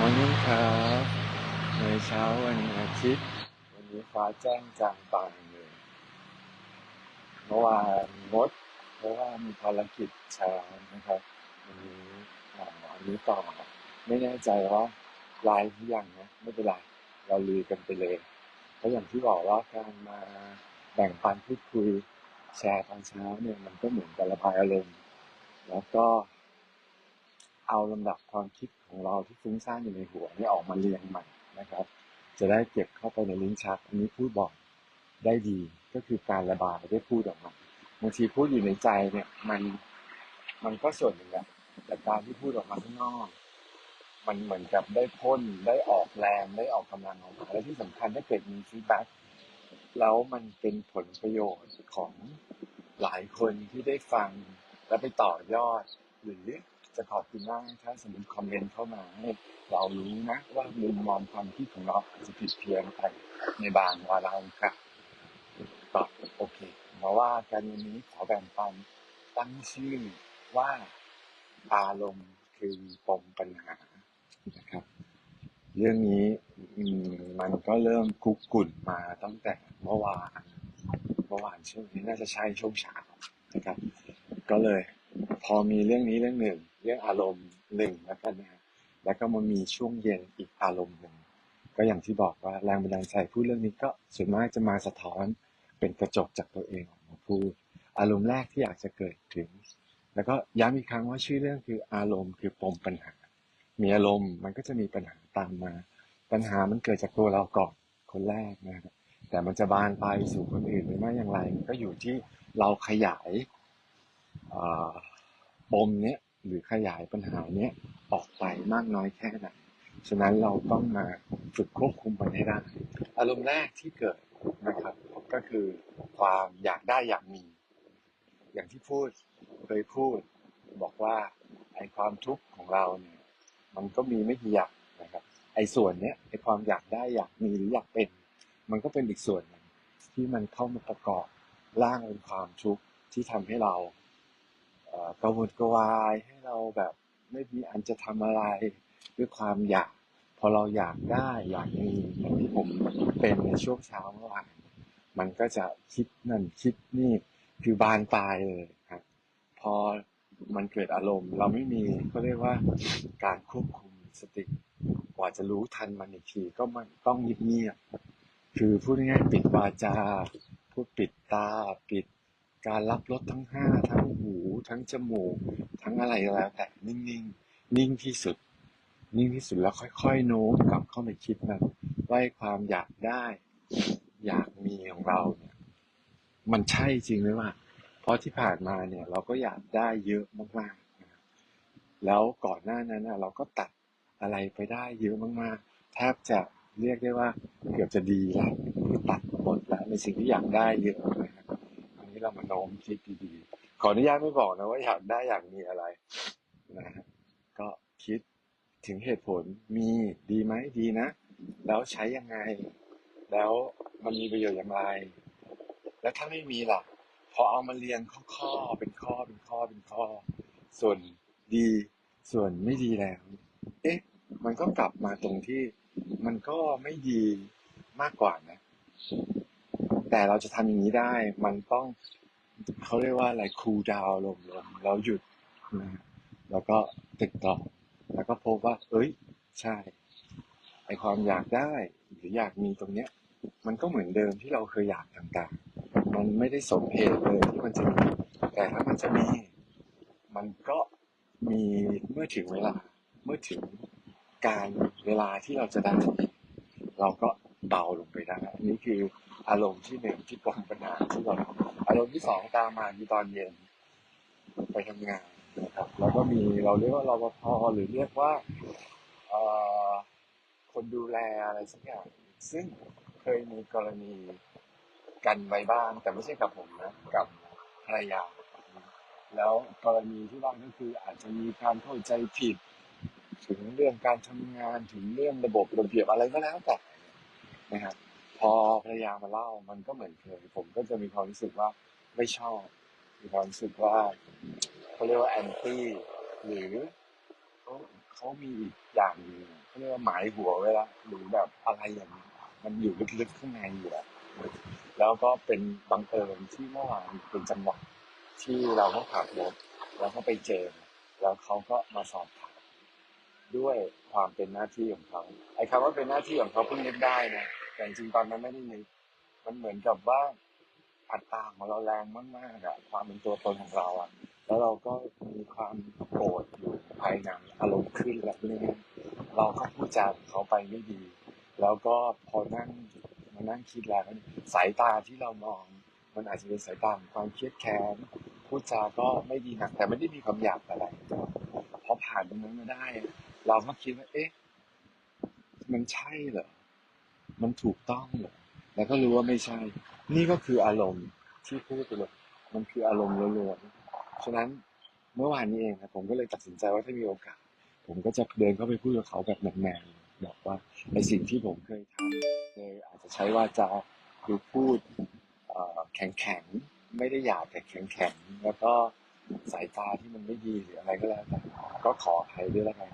มอนิ่งครับในเช้าวันอาทิตย์ วันนี้ฟ้าแจ้งจางปางเลยเมื่อวานงดเพราะว่ามีภารกิจเช้านะครับวันนี้อ่าอันนี้ต่อไม่แน่ใจว่าไลน์หรือยังนะไม่เป็นไรเราลือกันไปเลยเพราะอย่างที่บอกว่าการมาแบ่งปันพูดคุยแชร์ตอนเช้าเนี่ยมันก็เหมือนกับระบายอารมณ์แล้วก็ เอาลำดับความคิดของเราที่ฟุ้งซ่านอยู่ในหัวนี่ออกมาเรียงใหม่นะครับ จะได้เก็บเข้าไปในลิ้นชัก อันนี้พูดบอกได้ดีก็คือการระบายได้พูดออกมาบางทีพูดอยู่ในใจเนี่ยมันมันก็ส่วนหนึ่งแหละแต่การที่พูดออกมาข้างนอก มันเหมือนกับได้พ่นได้ออกแรงได้ออกกำลังออกมาและที่สำคัญถ้าเกิดมีฟีดแบ็กแล้วมันเป็นผลประโยชน์ของหลายคนที่ได้ฟังแล้วไปต่อยอดหรือ จะขอบคุณมากถ้าสมมติคอมเมนต์เข้ามาให้เรารู้นะว่ามุมมองความคิดของเราอาจจะผิดเพี้ยนไปในบางวาระโอกาสก็โอเคมาว่ากันวันนี้ขอแบ่งปันตั้งชื่อว่าอารมณ์คือปมปัญหานะครับ เรื่องนี้มันก็เริ่มคุกกุ่นมาตั้งแต่เมื่อวานเมื่อวานช่วงนี้น่าจะใช่ช่วงเช้านะครับ ก็เลยพอมีเรื่องนี้เรื่องหนึ่ง รื่องอารมณ์หนึ่งแล้วกันนะฮะแล้วก็มันมีช่วงเย็นอีกอารมณ์หนึ่งก็อย่างที่บอกว่าแรงบันดาลใจพูดเรื่องนี้ก็ส่วนมากจะมาสะท้อนเป็นกระจกจากตัวเองออกมาพูด อารมณ์แรกที่อยากจะเกิดถึง แล้วก็ย้ำอีกครั้งว่าชื่อเรื่องคืออารมณ์คือปมปัญหา มีอารมณ์มันก็จะมีปัญหาตามมา ปัญหามันเกิดจากตัวเราก่อนคนแรกนะครับแต่มันจะบานไปสู่คนอื่นหรือไม่อย่างไรมันก็อยู่ที่เราขยายปมเนี้ย หรือขยายปัญหาเนี้ยออกไปมากน้อยแค่ไหนฉะนั้นเราต้องมาฝึกควบคุมมันให้ได้ อารมณ์แรกที่เกิดนะครับ ก็คือความอยากได้อยากมี อย่างที่พูดเคยพูด บอกว่าไอ้ความทุกข์ของเราเนี่ยมันก็มีไม่กี่อย่างนะครับ ไอ้ส่วนเนี้ยไอ้ความอยากได้อยากมีหรืออยากเป็น มันก็เป็นอีกส่วนหนึ่งที่มันเข้ามาประกอบร่างเป็นความทุกข์ที่ทำให้เรา กระวนกระวายให้เราแบบไม่มีอันจะทำอะไรด้วยความอยาก พอเราอยากได้อยากมีอย่างที่ผมเป็นในช่วงเช้าเมื่อวานมันก็จะคิดนั่นคิดนี่คือบานปลายเลยครับ พอมันเกิดอารมณ์ เราไม่มีเขาเรียกว่าการควบคุมสติกว่าจะรู้ทันมันอีกทีก็มันต้องเงียบๆคือพูดง่ายๆปิดวาจาพูดปิดตาปิดการรับรสทั้งห้าทั้งหู ทั้งจมูก ทั้งอะไรแล้วแต่นิ่งๆ นิ่งที่สุด นิ่งที่สุดแล้วค่อยๆ โน้มกลับเข้าไปคิดมันว่าความอยากได้ อยากมีของเราเนี่ย มันใช่จริงไหมว่า เพราะที่ผ่านมาเนี่ย เราก็อยากได้เยอะมากๆ แล้วก่อนหน้านั้นเราก็ตัดอะไรไปได้เยอะมากๆ แทบจะเรียกได้ว่าเกือบจะดีแล้วคือตัดหมดแล้วในสิ่งที่อยากได้เยอะนะครับอันนี้เรามาโน้มคิดดี ขออนุญาตไม่บอกนะว่าอยากได้อยากมีอะไรนะฮะก็คิดถึงเหตุผลมีดีไหมดีนะ แล้วใช้ยังไง แล้วมันมีประโยชน์อย่างไร แล้วถ้าไม่มีล่ะพอเอามาเรียงข้อๆเป็นข้อเป็นข้อเป็นข้อ ส่วนดีส่วนไม่ดีแล้ว เอ๊ะ มันก็กลับมาตรงที่มันก็ไม่ดีมากกว่านะ แต่เราจะทำอย่างนี้ได้ มันต้อง เขาเรียกว่าอะไรคูลดาวลงลงเราหยุดนะฮะแล้วก็ตึกตรอแล้วก็พบว่า เอ้ย ใช่ ไอความอยากได้ หรืออยากมีตรงเนี้ย มันก็เหมือนเดิมที่เราเคยอยากต่างๆ มันไม่ได้สมเหตุเลยที่มันจะมีแต่ถ้ามันจะมี มันก็มีเมื่อถึงเวลา เมื่อถึงการเวลาที่เราจะได้ เราก็เบาลงไปได้นนี้คือ อารมณ์ที่หนึ่งที่ปมปัญหาที่เราอารมณ์ที่สองตามมาที่ตอนเย็น ไปทำงานนะครับแล้วก็มีเราเรียกว่ารปภหรือเรียกว่าคนดูแลอะไรสักอย่าง ซึ่งเคยมีกรณีกันไว้บ้าง แต่ไม่ใช่กับผมนะกับภรรยา แล้วกรณีที่ว่าก็คืออาจจะมีการเข้าใจผิด ถึงเรื่องการทำงานถึงเรื่องระบบระเบียบอะไรก็แล้วแต่นะครับ พอภรรยามาเล่ามันก็เหมือนเคยผมก็จะมีความรู้สึกว่าไม่ชอบ มีความรู้สึกว่าเขาเรียกว่าแอนตี้หรือเขาเขามีอีกอย่างหนึงเขาเรียกว่าหมายหัวไว้ล้วหรือแบบอะไรอย่างนี้มันอยู่ลึกๆข้างในอยู่แล้วแล้วก็เป็นบังเอิญที่เมื่อวานเป็นจังหวะที่เราก็ขับรถแล้วก็ไปเจอ แล้วเขาก็มาสอบถามด้วยความเป็นหน้าที่ของเขาไอ้คำว่าเป็นหน้าที่ของเขาเพิ่งนึกได้นะ แต่จริงตอนนั้นไม่ได้นึกมันเหมือนกับว่าอัตราของเราแรงมากๆอะความเป็นตัวตนของเราอะแล้วเราก็มีความโกรธอยู่ภายในอารมณ์ขึ้นแล้วเนี่ยเราก็พูดจาเขาไปไม่ดี แล้วก็พอนั่งมานั่งคิดแล้วนี่สายตาที่เรามอง มันอาจจะเป็นสายตาของความเครียดแค้นพูดจาก็ไม่ดีนักแต่ไม่ได้มีคำหยาบอะไรพอผ่านตรงนั้นมาได้ เราก็คิดว่าเอ๊ะ มันใช่เหรอ มันถูกต้องเหรอแล้วก็รู้ว่าไม่ใช่ นี่ก็คืออารมณ์ที่พูดไปเลยมันคืออารมณ์ล้วนๆฉะนั้นเมื่อวานนี้เองครับผมก็เลยตัดสินใจว่าถ้ามีโอกาส ผมก็จะเดินเข้าไปพูดกับเขาแบบแมนๆบอกว่าในสิ่งที่ผมเคยทำเคยอาจจะใช้ว่าจาหรือพูดแข็งๆไม่ได้หยาบแต่แข็งๆแล้วก็สายตาที่มันไม่ดีหรืออะไรก็แล้วแต่ก็ขออภัยด้วยแล้วกัน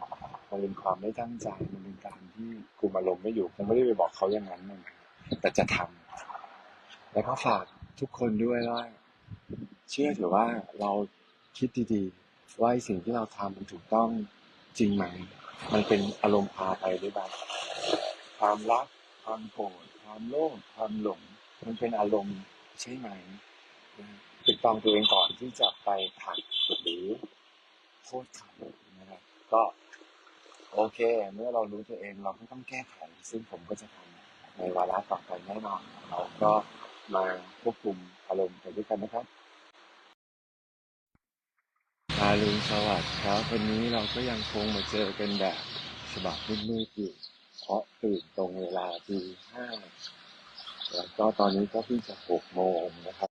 มันเป็นความไม่ตั้งใจมัน การที่คุมอารมณ์ไม่อยู่ผมไม่ได้ไปบอกเขาอย่างนั้นนะแต่จะทำแล้วก็ฝากทุกคนด้วยว่าเชื่อเถอะว่าเราคิดดีๆว่าสิ่งที่เราทำมันถูกต้องจริงไหมมันเป็นอารมณ์พาไปด้วยบ้างความรักความโกรธความโลภความหลง มันเป็นอารมณ์ใช่ไหมนะติดตองตัวเองก่อนที่จะไปผลักหรือโทษเขานะครับก็ โอเค เมื่อเรารู้ตัวเองเราก็ต้องแก้ไขซึ่งผมก็จะทำในวาระต่อไปแน่นอนเราก็มาควบคุมอารมณ์ไปด้วยกันนะครับอารุณสวัสดิ์ครับวันนี้เราก็ยังคงมาเจอกันแบบฉบับมืดๆอยู่เพราะตื่นตรงเวลาตีห้าแล้วก็ตอนนี้ก็เพิ่งจะหกโมงนะครับ